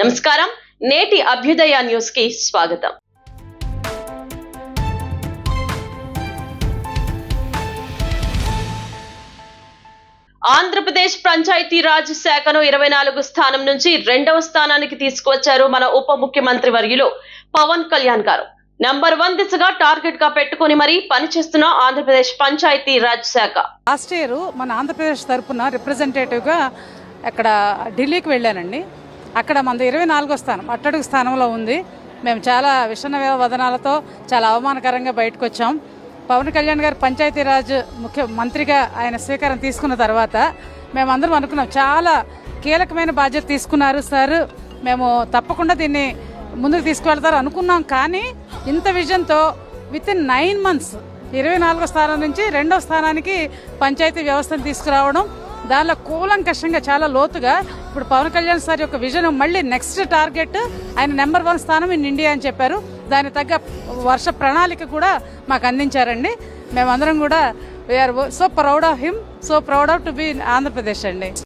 నమస్కారం. నేటి అభ్యుదయ న్యూస్కి స్వాగతం. ఆంధ్రప్రదేశ్ పంచాయతీ రాజ్ శాఖను ఇరవై నాలుగు స్థానం నుంచి రెండవ స్థానానికి తీసుకువచ్చారు మన ఉప ముఖ్యమంత్రి వర్యులు పవన్ కళ్యాణ్ గారు. నంబర్ వన్ దిశగా టార్గెట్గా పెట్టుకుని మరీ పనిచేస్తున్న ఆంధ్రప్రదేశ్ పంచాయతీ రాజ్ శాఖ. లాస్ట్ ఇయర్ మన ఆంధ్రప్రదేశ్ తరపున రిప్రజెంటేటివ్గా అక్కడ ఢిల్లీకి వెళ్ళానండి. అక్కడ మన ఇరవై నాలుగో స్థానం అట్టడుగు స్థానంలో ఉంది. మేము చాలా విషణ వదనాలతో చాలా అవమానకరంగా బయటకు వచ్చాం పవన్ కళ్యాణ్ గారు పంచాయతీరాజ్ ముఖ్య మంత్రిగా ఆయన స్వీకారం తీసుకున్న తర్వాత మేమందరం అనుకున్నాం చాలా కీలకమైన బాధ్యత తీసుకున్నారు సార్. మేము తప్పకుండా దీన్ని ముందుకు తీసుకువెళ్తారు అనుకున్నాం కానీ ఇంత విజన్తో విత్ ఇన్ నైన్ మంత్స్ ఇరవై నాలుగో స్థానం నుంచి రెండో స్థానానికి పంచాయతీ వ్యవస్థను తీసుకురావడం దానిలో కూలంకషంగా చాలా లోతుగా ఇప్పుడు పవన్ కళ్యాణ్ సార్ యొక్క విజన్ మళ్ళీ నెక్స్ట్ టార్గెట్ ఆయన నెంబర్ వన్ స్థానం ఇన్ ఇండియా అని చెప్పారు. దాని తగ్గ వర్ష ప్రణాళిక కూడా మాకు అందించారండి. మేమందరం కూడా we are so proud of him so proud of to be Andhra Pradesh అండి.